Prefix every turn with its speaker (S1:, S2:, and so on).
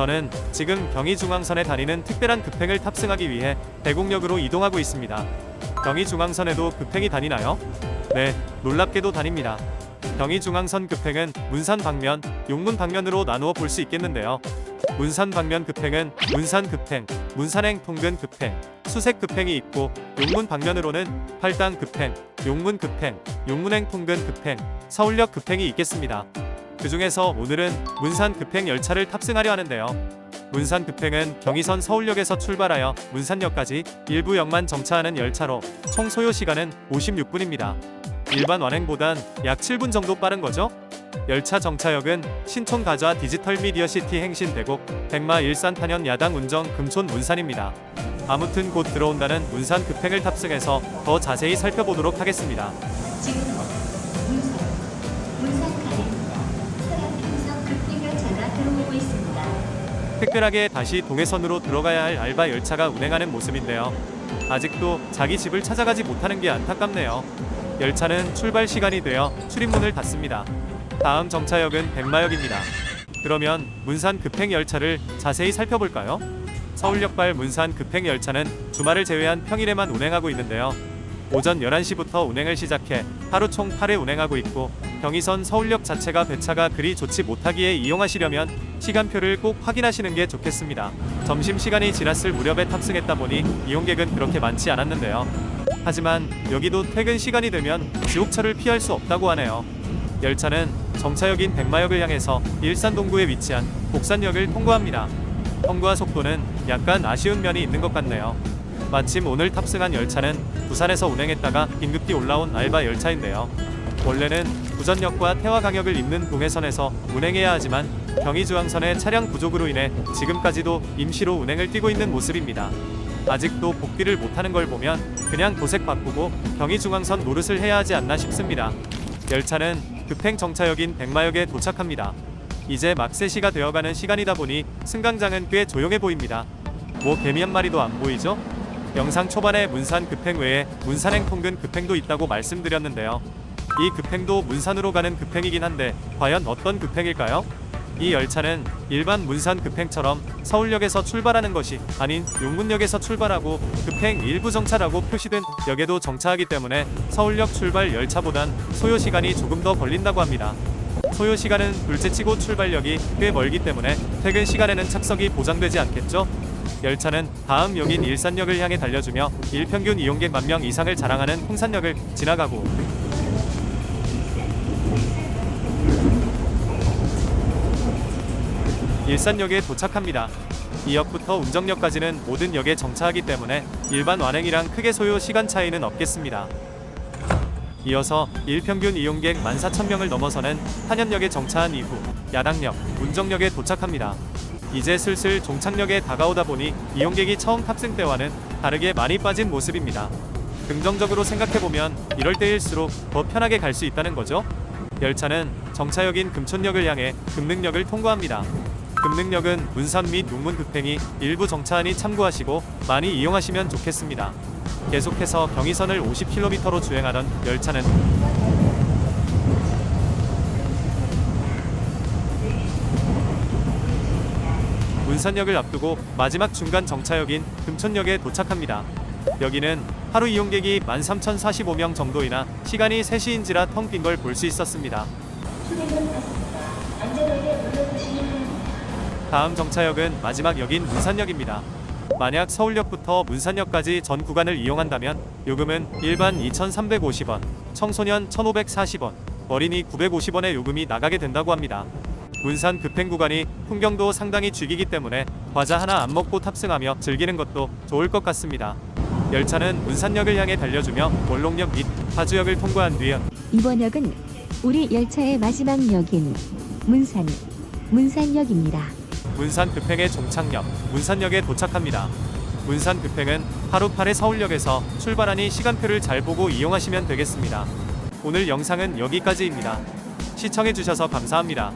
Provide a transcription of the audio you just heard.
S1: 저는 지금 경의중앙선에 다니는 특별한 급행을 탑승하기 위해 대곡역으로 이동하고 있습니다. 경의중앙선에도 급행이 다니나요? 네, 놀랍게도 다닙니다. 경의중앙선 급행은 문산 방면, 용문 방면으로 나누어 볼 수 있겠는데요. 문산 방면 급행은 문산 급행, 문산행 통근 급행, 수색 급행이 있고 용문 방면으로는 팔당 급행, 용문 급행, 용문행 통근 급행, 서울역 급행이 있겠습니다. 그 중에서 오늘은 문산 급행 열차를 탑승하려 하는데요. 문산 급행은 경의선 서울역에서 출발하여 문산역까지 일부 역만 정차하는 열차로 총 소요 시간은 56분입니다. 일반 완행보단 약 7분 정도 빠른 거죠? 열차 정차역은 신촌 가좌 디지털 미디어 시티 행신 대곡 백마 일산 탄현 야당 운정 금촌 문산입니다. 아무튼 곧 들어온다는 문산 급행을 탑승해서 더 자세히 살펴보도록 하겠습니다.
S2: 지금
S1: 특별하게 다시 동해선으로 들어가야 할 알바 열차가 운행하는 모습인데요. 아직도 자기 집을 찾아가지 못하는 게 안타깝네요. 열차는 출발 시간이 되어 출입문을 닫습니다. 다음 정차역은 백마역입니다. 그러면 문산 급행 열차를 자세히 살펴볼까요? 서울역발 문산 급행 열차는 주말을 제외한 평일에만 운행하고 있는데요. 오전 11시부터 운행을 시작해 하루 총 8회 운행하고 있고 경의선 서울역 자체가 배차가 그리 좋지 못하기에 이용하시려면 시간표를 꼭 확인하시는 게 좋겠습니다. 점심 시간이 지났을 무렵에 탑승했다 보니 이용객은 그렇게 많지 않았는데요. 하지만 여기도 퇴근 시간이 되면 지옥철을 피할 수 없다고 하네요. 열차는 정차역인 백마역을 향해서 일산 동구에 위치한 복산역을 통과합니다. 통과 속도는 약간 아쉬운 면이 있는 것 같네요. 마침 오늘 탑승한 열차는 부산에서 운행했다가 긴급히 올라온 알바 열차인데요. 원래는 부전역과 태화강역을 잇는 동해선에서 운행해야 하지만 경의중앙선의 차량 부족으로 인해 지금까지도 임시로 운행을 뛰고 있는 모습입니다. 아직도 복귀를 못하는 걸 보면 그냥 도색 바꾸고 경의중앙선 노릇을 해야 하지 않나 싶습니다. 열차는 급행 정차역인 백마역에 도착합니다. 이제 막 3시가 되어가는 시간이다 보니 승강장은 꽤 조용해 보입니다. 뭐 개미 한 마리도 안 보이죠? 영상 초반에 문산 급행 외에 문산행 통근 급행도 있다고 말씀드렸는데요. 이 급행도 문산으로 가는 급행이긴 한데 과연 어떤 급행일까요? 이 열차는 일반 문산 급행처럼 서울역에서 출발하는 것이 아닌 용문역에서 출발하고 급행 일부 정차라고 표시된 역에도 정차하기 때문에 서울역 출발 열차보단 소요 시간이 조금 더 걸린다고 합니다. 소요 시간은 둘째치고 출발역이 꽤 멀기 때문에 퇴근 시간에는 착석이 보장되지 않겠죠? 열차는 다음 역인 일산역을 향해 달려주며 일평균 이용객 만 명 이상을 자랑하는 홍산역을 지나가고 일산역에 도착합니다. 이 역부터 운정역까지는 모든 역에 정차하기 때문에 일반 완행이랑 크게 소요 시간 차이는 없겠습니다. 이어서 일평균 이용객 14,000명을 넘어서는 탄현역에 정차한 이후 야당역, 운정역에 도착합니다. 이제 슬슬 종착역에 다가오다 보니 이용객이 처음 탑승 때와는 다르게 많이 빠진 모습입니다. 긍정적으로 생각해보면 이럴 때일수록 더 편하게 갈 수 있다는 거죠. 열차는 정차역인 금촌역을 향해 금능역을 통과합니다. 금능역은 문산 및 용문 급행이 일부 정차하니 참고하시고 많이 이용하시면 좋겠습니다. 계속해서 경의선을 50km로 주행하던 열차는 문산역을 앞두고 마지막 중간 정차역인 금촌역에 도착합니다. 여기는 하루 이용객이 13,045명 정도이나 시간이 3시인지라 텅 빈 걸 볼 수 있었습니다. 다음 정차역은 마지막 역인 문산역입니다. 만약 서울역부터 문산역까지 전 구간을 이용한다면 요금은 일반 2,350원, 청소년 1,540원, 어린이 950원의 요금이 나가게 된다고 합니다. 문산 급행 구간이 풍경도 상당히 죽이기 때문에 과자 하나 안 먹고 탑승하며 즐기는 것도 좋을 것 같습니다. 열차는 문산역을 향해 달려주며 원롱역 및 파주역을 통과한 뒤
S3: 이번 역은 우리 열차의 마지막 역인 문산 문산역입니다.
S1: 문산 급행의 종착역 문산역에 도착합니다. 문산 급행은 하루 8회 서울역에서 출발하니 시간표를 잘 보고 이용하시면 되겠습니다. 오늘 영상은 여기까지입니다. 시청해주셔서 감사합니다.